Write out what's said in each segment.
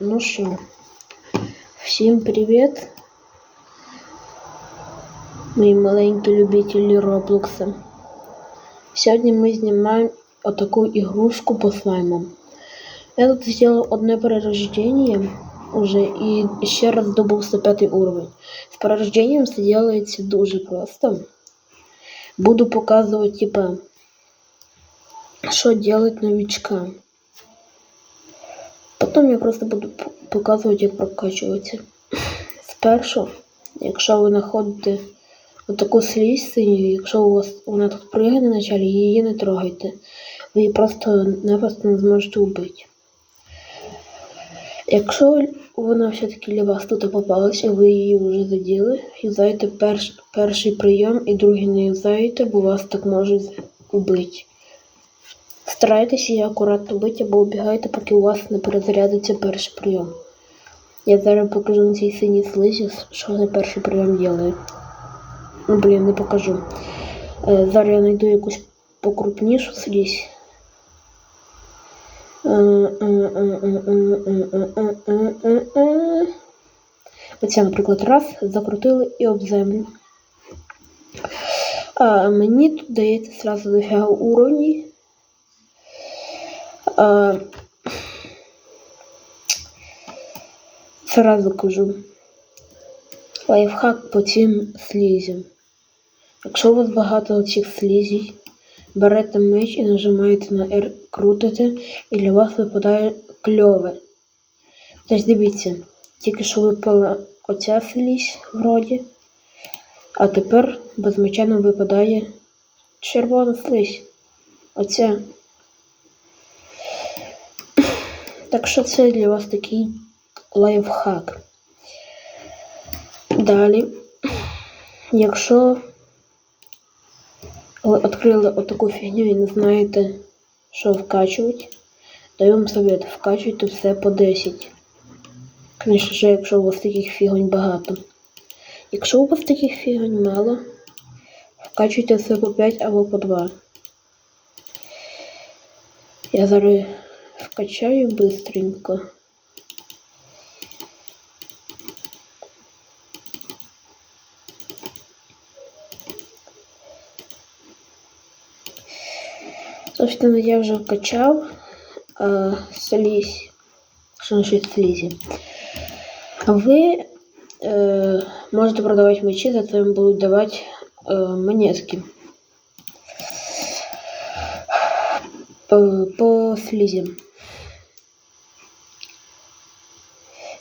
Ну що, всім привіт. Мої маленькі любителі Роблокса. Сьогодні ми знімаємо отаку ігрушку по слаймам. Я тут зробив одне перерождення уже і ще раз добув 105 уровень. З перерожденням це делається дуже просто. Буду показувати, типа, що делать новичкам. Потім я просто буду показувати, як прокачуватися. Спершу, якщо ви знаходите отаку слізь синю, якщо у вас вона тут пригає на началі, її не трогайте. Ви її просто-напросто не зможете вбити. Якщо вона все-таки для вас тут попалась, і ви її вже заділи, юзайте перш, перший прийом і другий не юзаєте, бо вас так можуть вбити. Старайтеся її акуратно бити або обігайте, поки у вас не перезарядиться перший прийом. Я зараз покажу на цій синій слизі, що вони перший прийом ділає. Ну, блін, не покажу. Е, зараз я знайду якусь покрупнішу слізь. Оця, наприклад, раз, закрутили і об землю. Мені тут дається сразу дофіга уровнів. А, Сразу кажу. Лайфхак по цим слізям. Якщо у вас багато цих слізій, берете меч і нажимаєте на R, крутите, і для вас випадає кльове. Тож дивіться, тільки що випала оця слізь вроді, а тепер без випадає червона слизь. Оця. Так що це для вас такий лайфхак. Далі, якщо ви відкрили отаку фігню і не знаєте, що вкачувати, даю вам совет, вкачуйте все по 10. Звісно якщо у вас таких фігонь багато. Якщо у вас таких фігонь мало, вкачуйте все по 5 або по 2. Я зараз скачаю быстренько. Собственно, я уже качал э, слизь. Что значит слизи? Вы э, можете продавать мечи, зато им будут давать э, монетки. По, по слізі.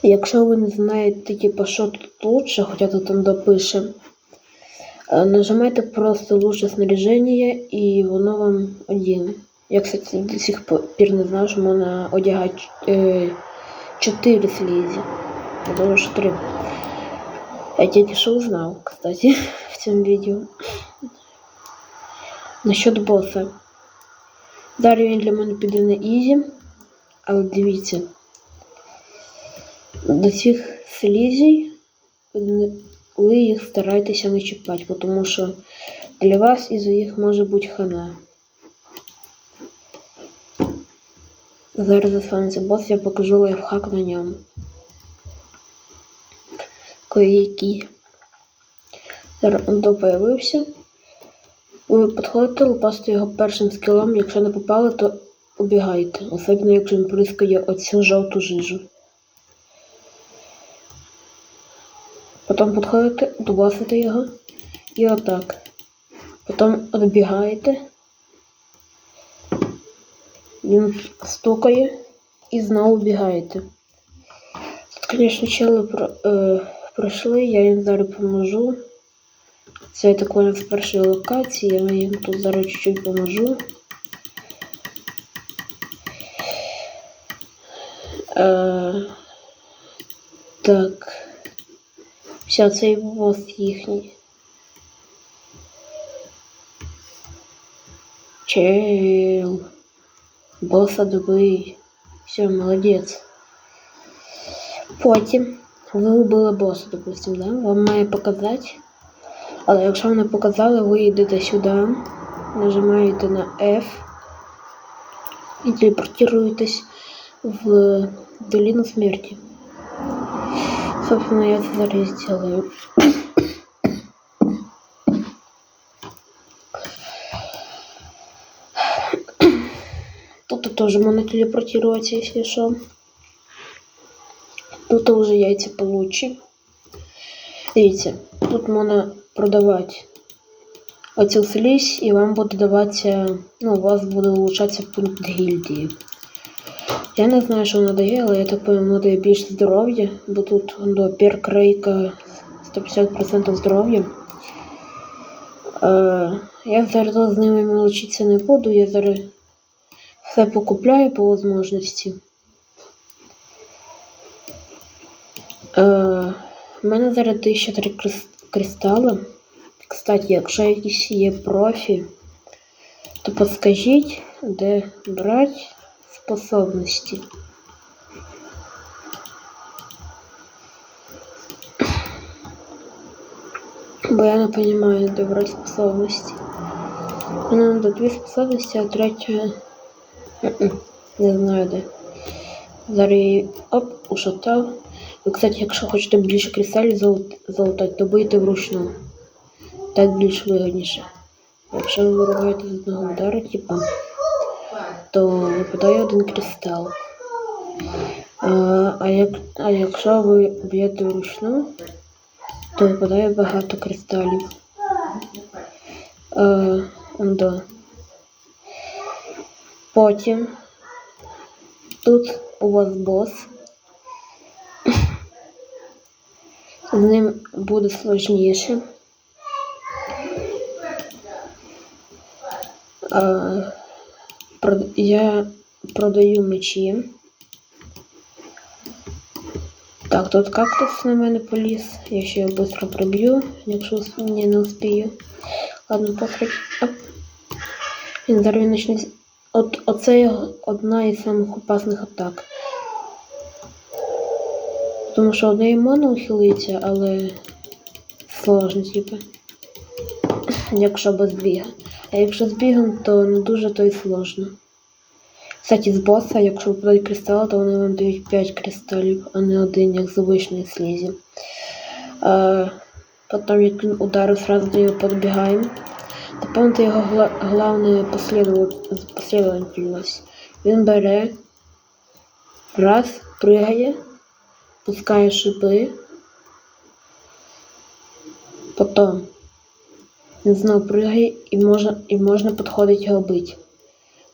Якщо ви не знаєте, типу, що тут лучше, хоча тут там допише, е, нажимайте просто лучше снаряження і воно вам одіне. Я, кстати, до сих пір не знав, що можна одягати е, 4 слізі. Я думаю, що 3. Я тільки що узнав, кстати, в цьому відео. Насчет боса. Далі він для мене піде на ізі, але дивіться. До цих слізей ви їх старайтеся не чіпати, тому що для вас із їх може бути хана. Зараз застанеться бос, я покажу лайфхак на ньому. Кое-які. Зараз он появився. Ви підходите, лупасите його першим скілом, якщо не попали, то убігайте. Особливо, якщо він прискає оцю жовту жижу. Потім підходите, дубасите його і отак. Потім відбігаєте. Він стукає і знову бігаєте. Тут, звісно, чели про, е, пройшли, я їм зараз поможу. Це я так понял з першої локації, я їм тут зараз чуть-чуть поможу. Е, так. Все, цей бос їхній. Чел. Боса добий. Все, молодець. Потім ви вбили боса, допустим, да? Вам має показати. Але якщо не показали, ви йдете сюди, нажимаєте на F і телепортуєтесь в долину смерти. Собственно, я это зараз и сделаю. Тут тоже можно телепортироваться, если что. Тут уже яйця получше. Дивіться, тут можна продавати оцю слизь, і вам буде даватися, ну, у вас буде улучшатися пункт гільдії. Я не знаю, що вона дає, але я так понял, вона дає більше здоров'я, бо тут до перкрейка 150% здоров'я. Е, я зараз з ними мелочитися не буду, я зараз все покупляю по можливості. Е, у мене зараз 1003 крис- кристали. Кстати, якщо якісь є профі, то подскажіть, де брати способності. Бо я не розумію, де брати способності. Мені треба дві способності, а третя не знаю де. Зараз її оп, ушатав. Ви, кстати, якщо хочете більше кристалів залутати, то бийте вручну. Так більш вигідніше. Якщо ви вириваєте з одного удару, типа, то випадає один кристал. А, а, як, а якщо ви б'єте вручну, то випадає багато кристалів. А, да. Потім тут у вас бос. З ним буде сложніше. Я продаю мечі. Так, тут кактус на мене поліз. Я ще його швидко приб'ю, якщо ус- не успію. Ладно, похрить. Він зараз він почне. От, оце одна із самих опасних атак. Тому що одне моно ухилиться, але сложно, типу. Якщо без біга. А якщо з бігом, то не дуже то й сложно. Кстати, з боса, якщо випадають кристали, то вони вам дають 5 кристалів, а не один, як з обичної слізі. А, потім, як він ударив, сразу до нього підбігаємо. Пам'ятайте його гла- головне послідовательність. Він бере, раз, пригає, пускає шипи, потім він знову пригає і можна, і можна підходити його бити.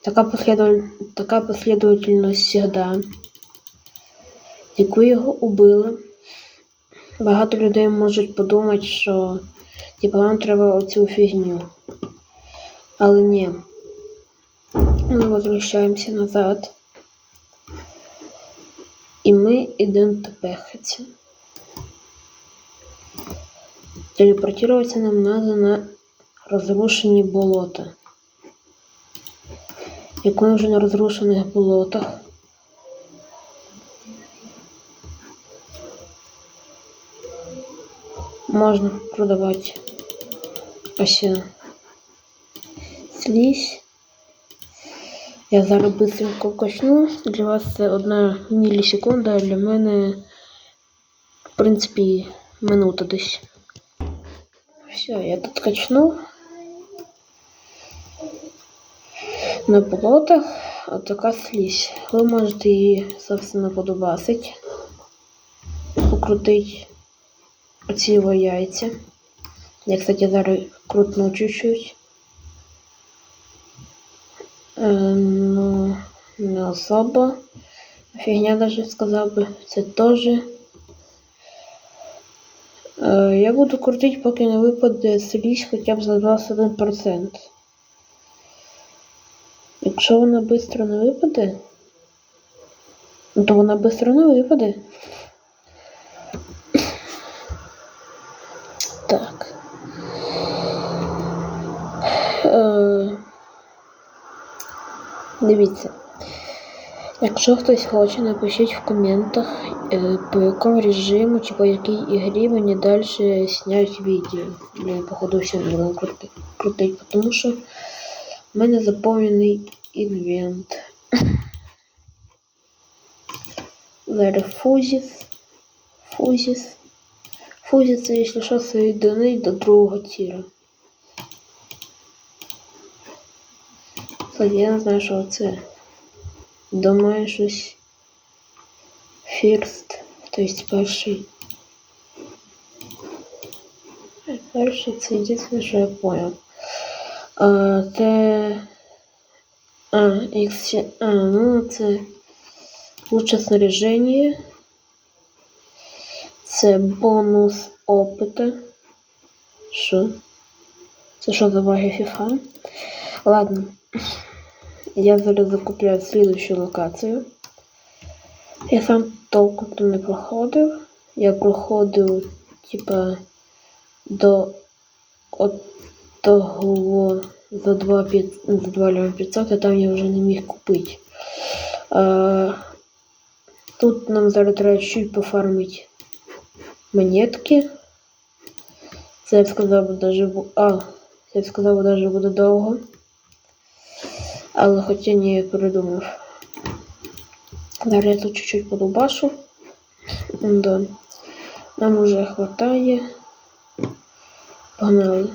Така, последоваль... така послідовательність завжди. Яку його убили. Багато людей можуть подумати, що типу, вам треба оцю фігню. Але ні. Ми возвращаємося назад. І ми йдемо тепехатися. Телепортироваться нам надо на розрушені болота. Як ми вже на розрушених болотах. Можна продавати ось слизь. Я зараз быстренько качну. Для вас це одна мілісекунда, а для мене, в принципі, минута десь. Все, я тут качнув. На болотах така слизь. Ви можете її, собственно, подубасить, покрутить оці яйця. Я, кстати, зараз крутну чуть-чуть. Е, ну, не особо. Фігня даже сказав би. Це теж. Е, я буду крутити, поки не випаде слізь хоча б за 21%. Якщо вона швидко не випаде, то вона швидко не випаде. Так. Е, дивіться. Якщо хтось хоче, напишіть в коментах, е, по якому режиму чи по якій ігрі мені далі снять відео. Я походу все буду крутити, тому що в мене заповнений інвент. Зараз фузіс. Фузіс. Фузіс якщо що, соєдинить до другого тіра. Кстати, я не знаю, що це. Думаю, щось. Фірст. Тобто перший. Перший це єдине, що я понял. А, це. А, X... А, ну це лучше снаряжение. Це бонус опита. Що? Це що за баги FIFA? Ладно. Я зараз закупляю слідущу локацію. Я сам толком то не проходив. Я проходив, типа, до от того за 2, 5, за 2 лям 500, а там я вже не міг купити. А, тут нам зараз треба чуть пофармити монетки. Це я б сказав, даже. А, я б сказав, даже буде довго. Але хоча я передумав. Зараз я тут чуть-чуть подубашу. Да. Нам уже хватає. Погнали.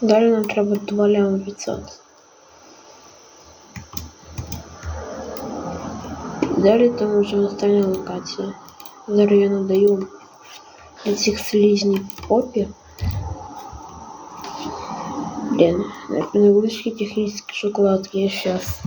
Далі нам треба 2 ляма 500. Далі там вже остання локація. Зараз я надаю для цих слизней попі. Блін, невеличкі технічні шоколадки я щас